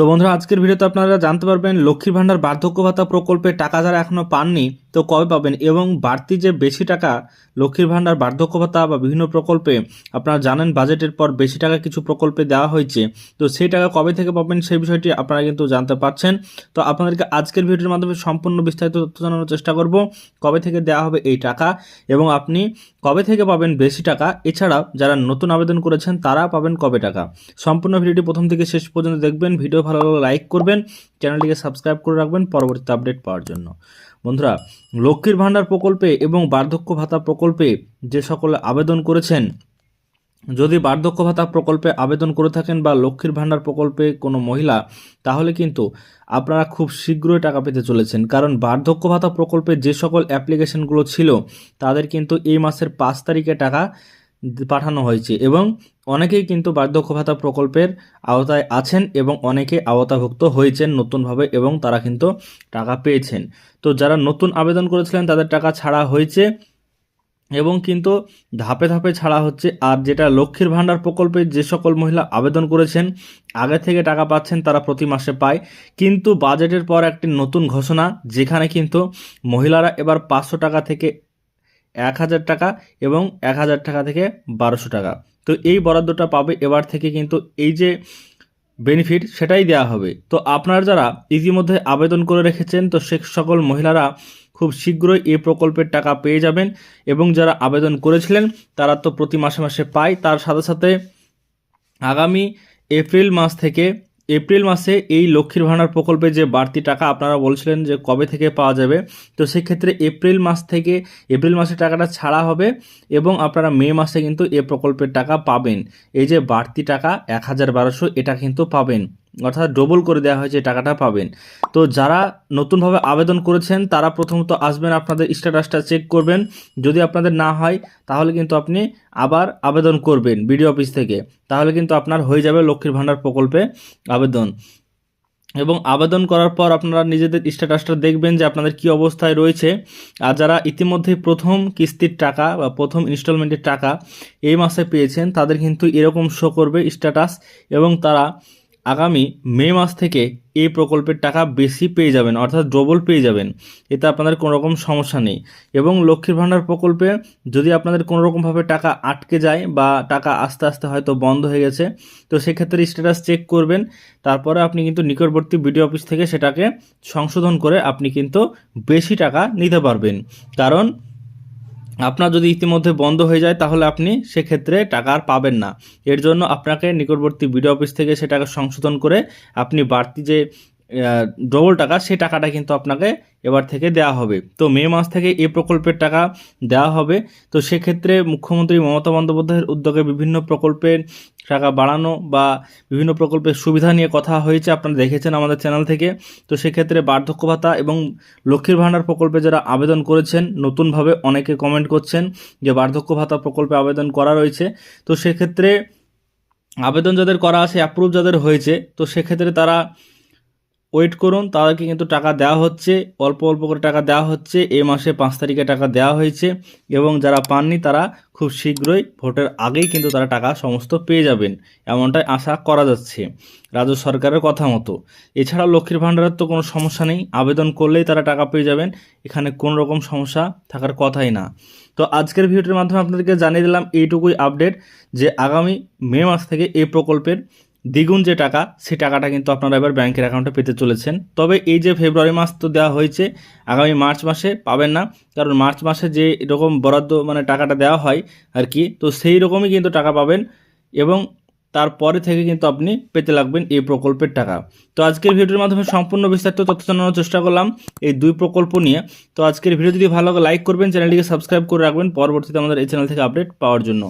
তো বন্ধুরা, আজকের ভিডিওতে আপনারা জানতে পারবেন, লক্ষ্মীর ভাণ্ডার বার্ধক্য ভাতা প্রকল্পে টাকা যারা এখনও পাননি, তো কবে পাবেন এবং বাড়তি যে বেশি টাকা লক্ষ্মীর ভাণ্ডার বার্ধক্য ভাতা বা বিভিন্ন প্রকল্পে আপনারা জানেন বাজেটের পর বেশি টাকা কিছু প্রকল্পে দেওয়া হয়েছে, তো সেই টাকা কবে থেকে পাবেন সেই বিষয়টি আপনারা কিন্তু জানতে পারছেন। তো আপনাদেরকে আজকের ভিডিওর মাধ্যমে সম্পূর্ণ বিস্তারিত তথ্য জানানোর চেষ্টা করব, কবে থেকে দেওয়া হবে এই টাকা এবং আপনি কবে থেকে পাবেন বেশি টাকা, এছাড়া যারা নতুন আবেদন করেছেন তারা পাবেন কবে টাকা। সম্পূর্ণ ভিডিওটি প্রথম থেকে শেষ পর্যন্ত দেখবেন, ভিডিও ভালো লাগলে লাইক করবেন চ্যানেলটিকে সাবস্ক্রাইব করে রাখবেন পরবর্তী আপডেট পাওয়ার জন্য। বন্ধুরা, লক্ষ্মীর ভাণ্ডার প্রকল্পে এবং বার্ধক্য ভাতা প্রকল্পে যে সকলে আবেদন করেছেন, যদি বার্ধক্য ভাতা প্রকল্পে আবেদন করে থাকেন বা লক্ষ্মীর ভাণ্ডার প্রকল্পে কোনো মহিলা, তাহলে কিন্তু আপনারা খুব শীঘ্রই টাকা পেতে চলেছেন। কারণ বার্ধক্য ভাতা প্রকল্পে যে সকল অ্যাপ্লিকেশনগুলো ছিল, তাদের কিন্তু এই মাসের পাঁচ তারিখে টাকা পাঠানো হয়েছে এবং অনেকেই কিন্তু বার্ধক্য ভাতা প্রকল্পের আওতায় আছেন এবং অনেকে আওতাভুক্ত হয়েছেন নতুনভাবে এবং তারা কিন্তু টাকা পেয়েছেন। তো যারা নতুন আবেদন করেছিলেন তাদের টাকা ছাড়া হয়েছে এবং কিন্তু ধাপে ধাপে ছাড়া হচ্ছে। আর যেটা লক্ষ্মীর ভাণ্ডার প্রকল্পে যে সকল মহিলা আবেদন করেছেন, আগে থেকে টাকা পাচ্ছেন তারা প্রতি মাসে পায়। কিন্তু বাজেটের পর একটি নতুন ঘোষণা, যেখানে কিন্তু মহিলারা এবার পাঁচশো টাকা থেকে এক হাজার টাকা এবং এক হাজার টাকা থেকে বারোশো টাকা। তো এই বরাদ্দটা পাবে এবার থেকে কিন্তু এই যে বেনিফিট সেটাই দেওয়া হবে। তো আপনারা যারা ইতিমধ্যে আবেদন করে রেখেছেন, তো সে সকল মহিলারা খুব শীঘ্রই এই প্রকল্পের টাকা পেয়ে যাবেন এবং যারা আবেদন করেছিলেন, তারা তো প্রতি মাসে মাসে পায়। তার সাথে সাথে আগামী এপ্রিল মাস থেকে এপ্রিল মাসে এই লক্ষ্মীর ভাণ্ডার প্রকল্পে যে বাড়তি টাকা আপনারা বলছিলেন যে কবে থেকে পাওয়া যাবে, তো সেক্ষেত্রে এপ্রিল মাস থেকে, এপ্রিল মাসে টাকাটা ছাড়া হবে এবং আপনারা মে মাসে কিন্তু এ প্রকল্পের টাকা পাবেন। এই যে বাড়তি টাকা, এক হাজার বারোশো, এটা কিন্তু পাবেন। অর্থাৎ ডবল করে দেওয়া হয়েছে টাকাটা পাবেন। তো যারা নতুনভাবে আবেদন করেছেন, তারা প্রথমত আসবেন আপনাদের স্ট্যাটাসটা চেক করবেন। যদি আপনাদের না হয়, তাহলে কিন্তু আপনি আবার আবেদন করবেন বিডিও অফিস থেকে। তাহলে কিন্তু আপনার হয়ে যাবে লক্ষ্মীর ভাণ্ডার প্রকল্পে আবেদন। এবং আবেদন করার পর আপনারা নিজেদের স্ট্যাটাসটা দেখবেন যে আপনাদের কি অবস্থায় রয়েছে। আর যারা ইতিমধ্যে প্রথম কিস্তির টাকা বা প্রথম ইনস্টলমেন্টের টাকা এই মাসে পেয়েছেন, তাদের কিন্তু এরকম শো করবে স্ট্যাটাস। এবং তারা আগামী মে মাস থেকে এই প্রকল্পের টাকা বেশি পেয়ে যাবেন, অর্থাৎ ডবল পেয়ে যাবেন। এতে আপনাদের কোনো রকম সমস্যা নেই। এবং লক্ষ্মীর ভাণ্ডার প্রকল্পে যদি আপনাদের কোনো রকমভাবে টাকা আটকে যায় বা টাকা আস্তে আস্তে হয়তো বন্ধ হয়ে গেছে, তো সেক্ষেত্রে স্ট্যাটাস চেক করবেন। তারপরে আপনি কিন্তু নিকটবর্তী বিডিও অফিস থেকে সেটাকে সংশোধন করে আপনি কিন্তু বেশি টাকা নিতে পারবেন। কারণ আপনার যদি ইতিমধ্যে বন্ধ হয়ে যায়, তাহলে আপনি সেক্ষেত্রে টাকা আর পাবেন না। এর জন্য আপনাকে নিকটবর্তী বিডিও অফিস থেকে সেটাকে সংশোধন করে আপনি বাড়তি যে ডবল টাকা, সেই টাকাটা কিন্তু আপনাকে এবার থেকে দেওয়া হবে। তো মে মাস থেকে এই প্রকল্পের টাকা দেওয়া হবে। তো সেক্ষেত্রে মুখ্যমন্ত্রী মমতা বন্দ্যোপাধ্যায়ের উদ্যোগে বিভিন্ন প্রকল্পের টাকা বাড়ানো বা বিভিন্ন প্রকল্পের সুবিধা নিয়ে কথা হয়েছে, আপনারা দেখেছেন আমাদের চ্যানেল থেকে। তো সেক্ষেত্রে বার্ধক্য ভাতা এবং লক্ষ্মীর ভাণ্ডার প্রকল্পে যারা আবেদন করেছেন, নতুনভাবে অনেকে কমেন্ট করছেন যে বার্ধক্য ভাতা প্রকল্পে আবেদন করা রয়েছে। তো সেক্ষেত্রে আবেদন যাদের করা আছে অ্যাপ্রুভ যাদের হয়েছে, তো সেক্ষেত্রে তারা ওয়েট করুন তাদেরকে কিন্তু টাকা দেওয়া হচ্ছে, অল্প অল্প করে টাকা দেওয়া হচ্ছে, এ মাসে পাঁচ তারিখে টাকা দেওয়া হয়েছে এবং যারা পাননি তারা খুব শীঘ্রই ভোটের আগেই কিন্তু তারা টাকা সমস্ত পেয়ে যাবেন, এমনটাই আশা করা যাচ্ছে, রাজ্য সরকারের কথা মতো। এছাড়া লক্ষ্মীর ভাণ্ডারের তো কোনো সমস্যা নেই, আবেদন করলেই তারা টাকা পেয়ে যাবেন, এখানে কোনো রকম সমস্যা থাকার কথাই না। তো আজকের ভিডিওটির মাধ্যমে আপনাদেরকে জানিয়ে দিলাম এইটুকুই আপডেট যে আগামী মে মাস থেকে এই প্রকল্পের দ্বিগুণ যে টাকা, সেই টাকাটা কিন্তু আপনারা এবার ব্যাংকের অ্যাকাউন্টে পেতে চলেছেন। তবে এই যে ফেব্রুয়ারি মাস তো দেওয়া হয়েছে, আগামী মার্চ মাসে পাবেন না, কারণ মার্চ মাসে যে এরকম বরাদ্দ মানে টাকাটা দেওয়া হয় আর কি, তো সেই রকমই কিন্তু টাকা পাবেন এবং তারপরে থেকে কিন্তু আপনি পেতে লাগবেন এই প্রকল্পের টাকা। তো আজকের ভিডিওর মাধ্যমে সম্পূর্ণ বিস্তারিত তথ্য জানানোর চেষ্টা করলাম এই দুই প্রকল্প নিয়ে। তো আজকের ভিডিও যদি ভালো লাগে, লাইক করবেন, চ্যানেলটিকে সাবস্ক্রাইব করে রাখবেন। পরবর্তীতে আমাদের এই চ্যানেল থেকে আপডেট পাওয়ার জন্য।